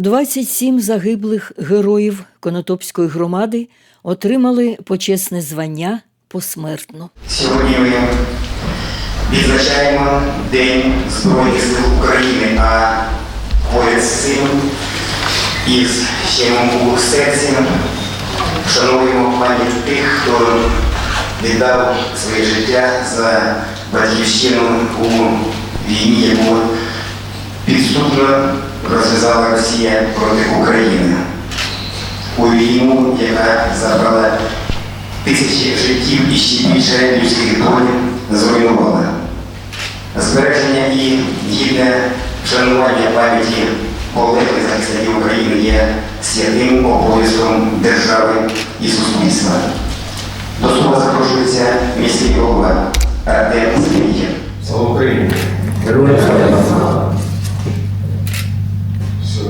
27 загиблих героїв Конотопської громади отримали почесне звання посмертно. Сьогодні ми відзначаємо День Збройних сил України, а поряд з цим із щемом у серці вшановуємо пам'ять тих, хто віддав своє життя за батьківщину у війні, яку підступно розв'язала Росія проти України. У війну, яка забрала тисячі життів і ще більше людських доль зруйнувала. Збереження і гідне вшанування пам'яті полеглих захисників України є святим обов'язком держави і суспільства. До слова запрошується міський голова Артем Змієв. Слава Україні! Героям слава!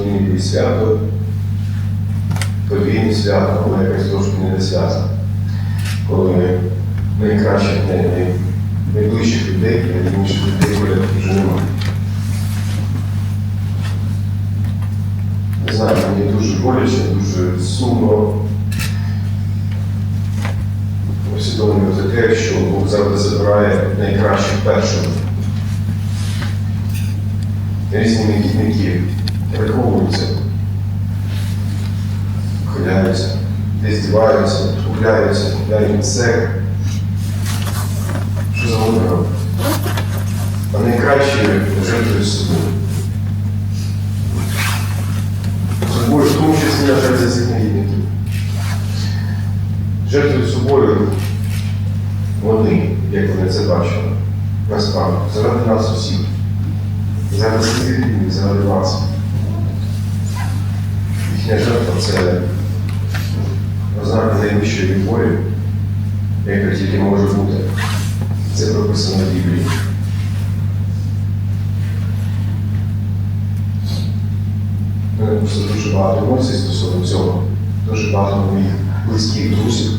Сьогодні свято, подвійне свято, але якось трошки не свято. Коли найкращих, най- най- найближчих людей, найрідніших людей поряд вже немає. Не знаю, мені дуже боляче, дуже сумно. Усвідомлювати те, що Бог завжди забирає найкращих першими. Різні негідники приховуються, хиляються, десь діваються, купляються, купляють все. Що за вибором? А найкраще жертвують собою. Собою, в тому числі я жертвую цих негідників. Жертвують собою вони, як вони це бачили, насправді, заради нас усіх. Заради своїх рідних, заради вас. Їхня жертва це ознака найвищої любові, яка тільки може бути. Це прописано в Біблії. Мене просто дуже багато емоцій стосовно цього. Дуже багато моїх близьких друзів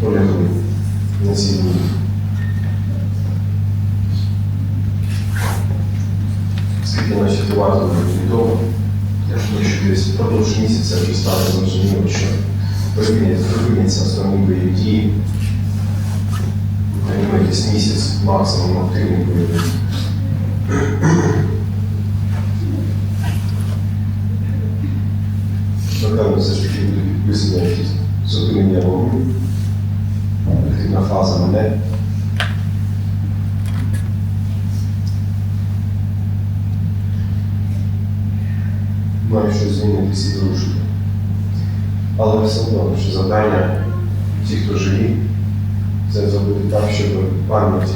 полягли на цій війні. Скільки наші тривати відомо, що десь впродовж місяця вже стане зрозуміло, що припиняться основні бойові дії. Десь місяць максимум активні бойові. дії. Напевно, все ж таки буде підписано якісь зупинення вогню, вихідна фаза мене. Маю щось змінитися і зрушити. Але все одно, що завдання ті, хто живі, це зробити так, щоб пам'ять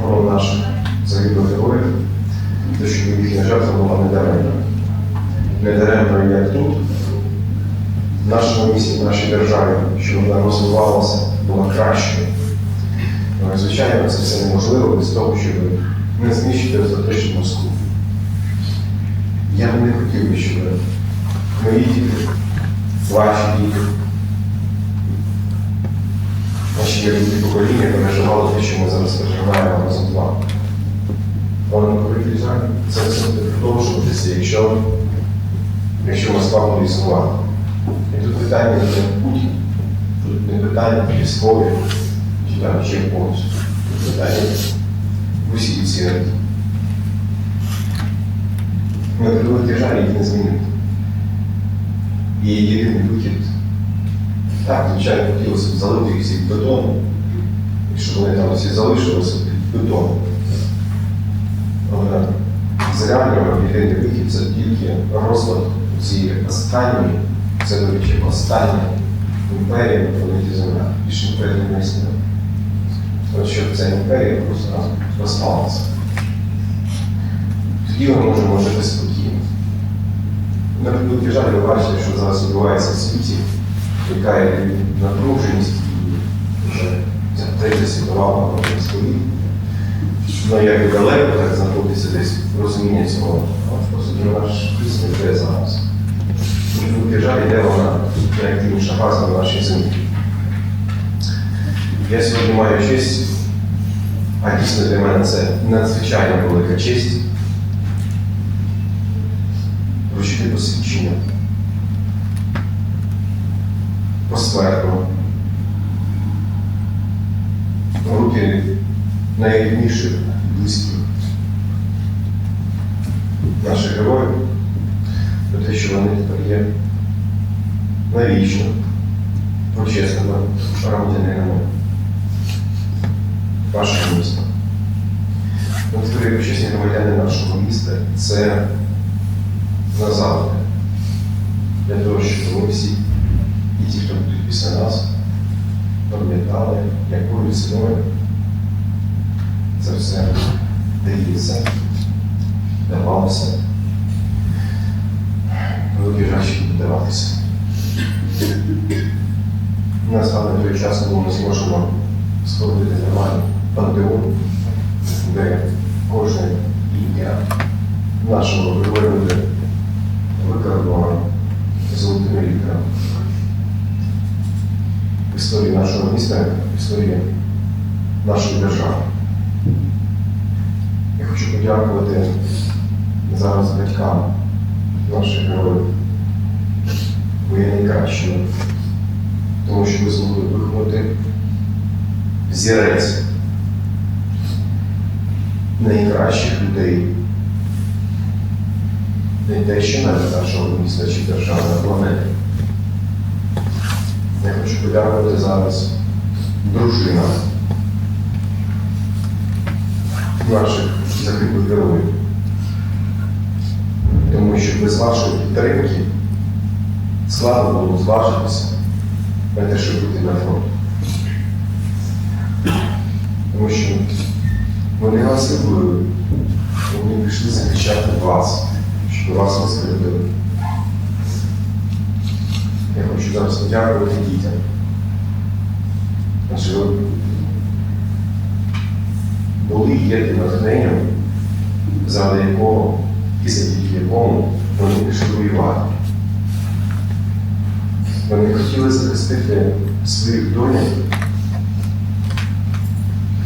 про наших загиблих героїв, те, щоб їхня жертва була не даремна. Не даремно як тут, в нашому місті, в нашій державі, щоб вона розвивалася, була кращою. Звичайно, це все неможливо без того, щоб не знищити остаточну Москву. Я б не хотів би, щоб мої діти, ваші діти, наші діти покоління переживали те, що ми зараз переживаємо разом з вами. Але на превеликий це все буде продовжуватися, якщо, якщо Москва буде існувати. І тут питання не Путін, тут не питання військові, чи там ще повністю. Тут питання в усій ці. На превеликий жаль їх не змінити. І єдиний вихід, так, звичайно, хотілося б залити їх всіх бетоном, і щоб вони там всі залишилися під бетоном. Але з реального єдиний вихід це тільки розлад цієї останньої, це, до речі, остання імперія на планеті Земля. Більше імперії не існує. Тому що ця імперія просто розпалася. Тоді ми можемо жити спокійно. Жаль, ви бачите, що зараз відбувається в світі, яка є напруженість і вже ця третя світова. Ну, як далеко так знаходиться десь розуміння цього. А наш пісня йде зараз. Жаль, йде вона найактивніша фаза на нашій землі. Я сьогодні маю честь, а дійсно для мене це надзвичайно велика честь медичне посвідчення. Посмертно. Руки найрідніших близьких наших героїв про те, що вони тепер є навічно почесними громадянинами вашого міста. Ми тепер почесні громадяни нашого міста це назавжди. Для того, щоб ми всі, і ті, хто будуть після нас, пам'ятали, якою ціною це все дається, давалося. Що буде даватися. Настане той час, коли ми зможемо створити нормальний пантеон, де кожне ім'я нашого героя буде золотими літерами. В історії нашого міста, в історії нашої держави. Я хочу подякувати зараз батькам наших героїв. Ви є найкращими, тому що ви змогли виховати зірець найкращих людей. Не те, що навіть нашого міста чи держави на. Я хочу подякувати зараз дружинам наших загиблих героїв. Тому що без вашої підтримки складно було зважитися на те, щоб бути на фронт. Тому що вони вас любили, вони пішли захищати вас, не скривдили. Я хочу зараз подякувати дітям. Адже ви були і є тим натхненням, заради якого і завдяки якому вони пішли воювати. Вони хотіли захистити своїх доньок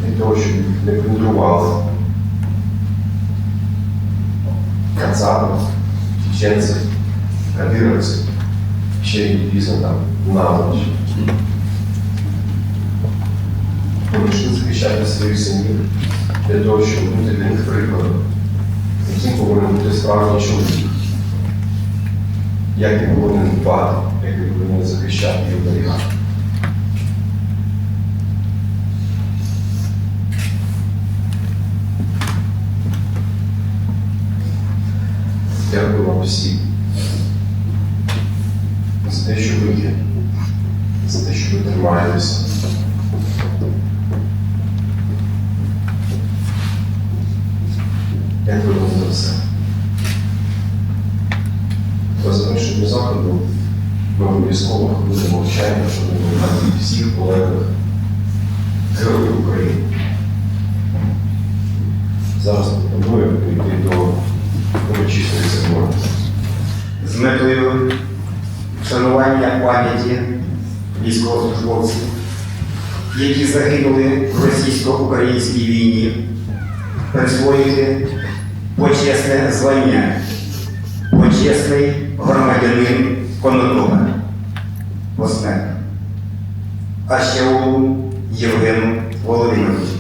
від того, щоб їх не плюндрували кацапи, чеченці, кадировці, ще й пізно там наволоч. Вони йшли захищати своїх синів для того, щоб бути для них прикладом, яким повинен бути справжній чоловік, як він повинен дбати, як він повинен захищати і оберігати. Всім за те, що ви є, за те, що ви тримаєтеся. Дякую вам за все. По завершенню заходу ми обов'язково хвилину мовчання, щоб не пам'ятати всіх полеглих героїв України. Зараз пропоную перейти до церемонії. з метою вшанування пам'яті військовослужбовців, які загинули в російсько-українській війні, присвоїти почесне звання, почесний громадянин Конотопа посмертно. А ще у Євгену Володимировичу.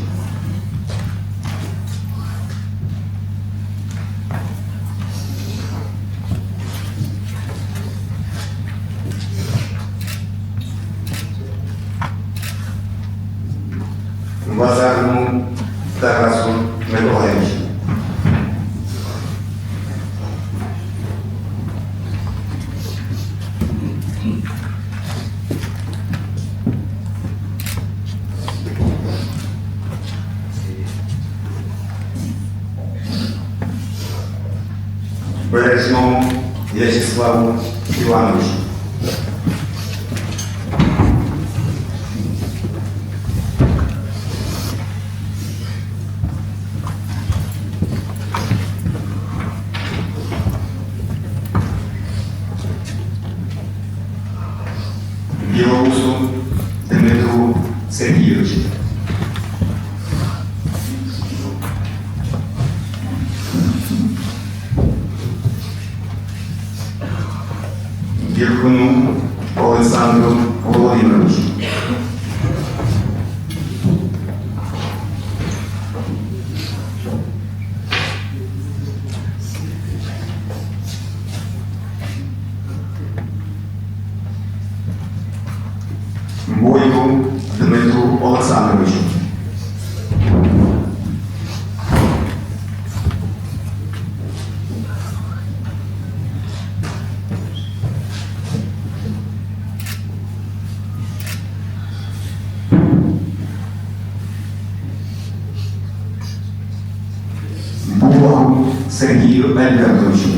Бубаху Сергію Альбертовичу.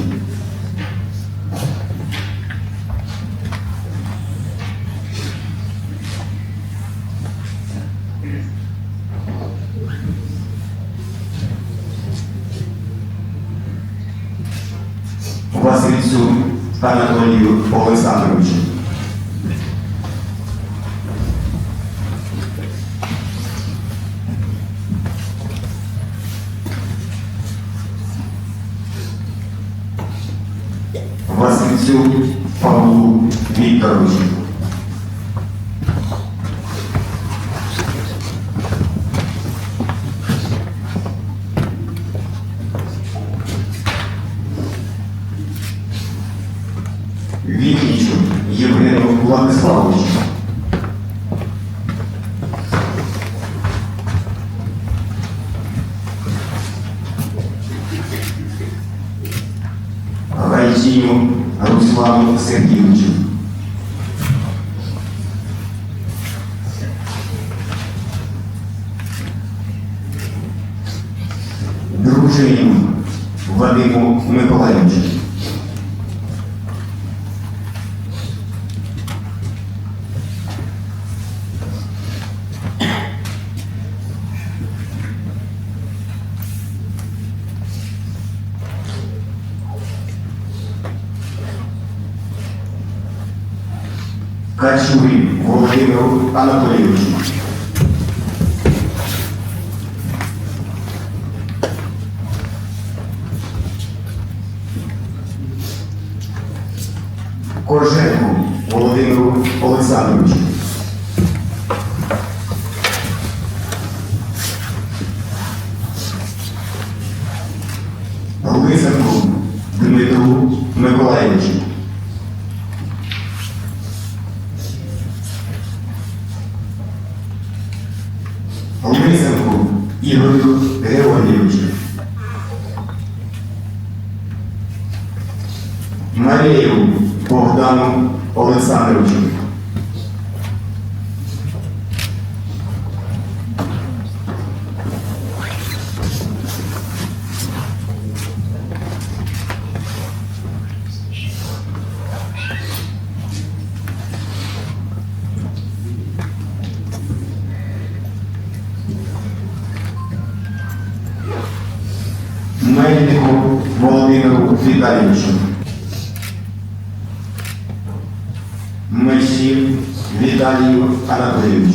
Васильцю Анатолію Олександровичу. Васильцю Павлу Вікторовичу. Анатолійовичу. Ігорю Марію Богдану Олександровичу. vidaísmo. Mas sim vidaio para Deus.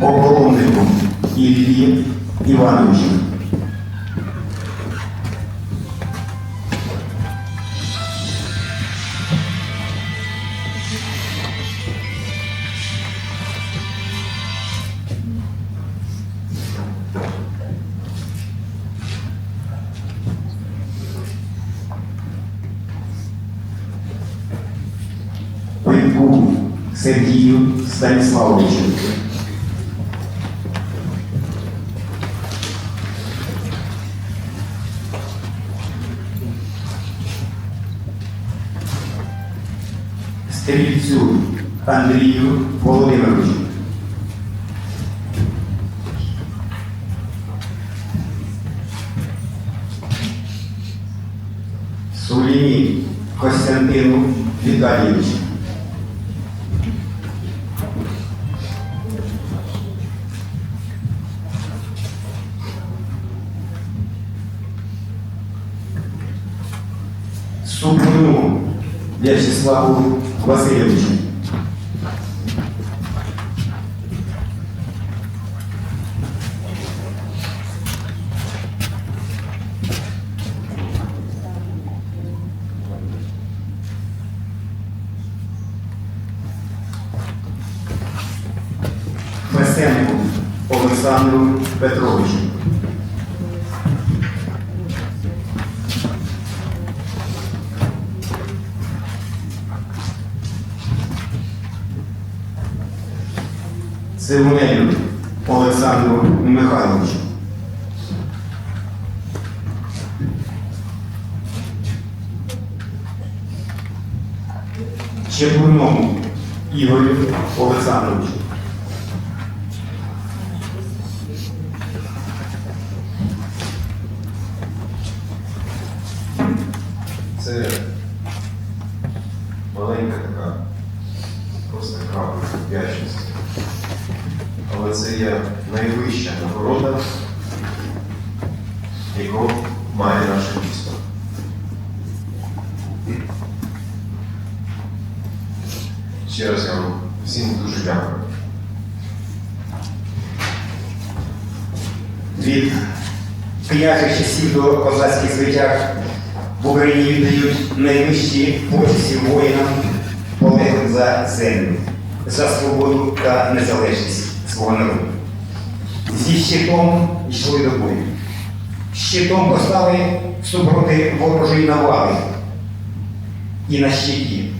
O povo e o anjo. Сергію Станіславовичу. Стрільцю Андрію Володимировичу. Суліні Костянтину Віталійовичу. Вячеславу Васильовичу. Хрестеннику Олександру Петровичу. Сивунелю Олександру Михайловичу. Чепурному Ігорю Олександровичу. Дуже дякую. від княжих часів до козацьких звитяг в Україні віддають найвищі почесті воїнам, полеглих за землю, за свободу та незалежність свого народу. Зі щитом йшли до бою. Щитом постали супроти ворожої навали. І на щиті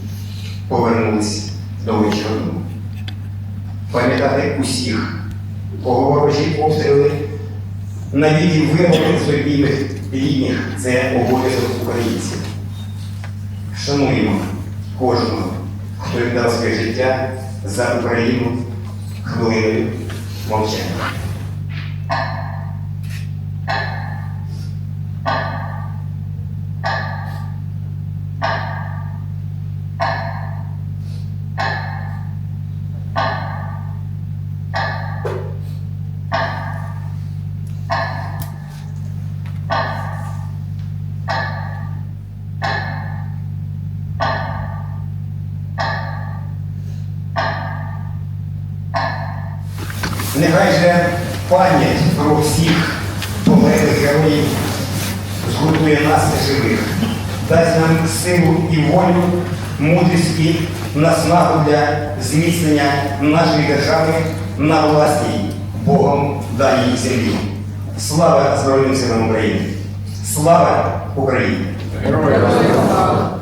повернулись до вечора. Пам'ятати усіх, кого ворожі обстріли навіки вимоги з рідних це обов'язок українців. Шануємо кожного, хто віддав своє життя за Україну хвилиною мовчання. Нехай же пам'ять про всіх полеглих героїв згуртує нас живих, дасть нам силу і волю, мудрість і наснагу для зміцнення нашої держави на власній Богом даній землі. Слава Збройним силам України! Слава Україні! Героям!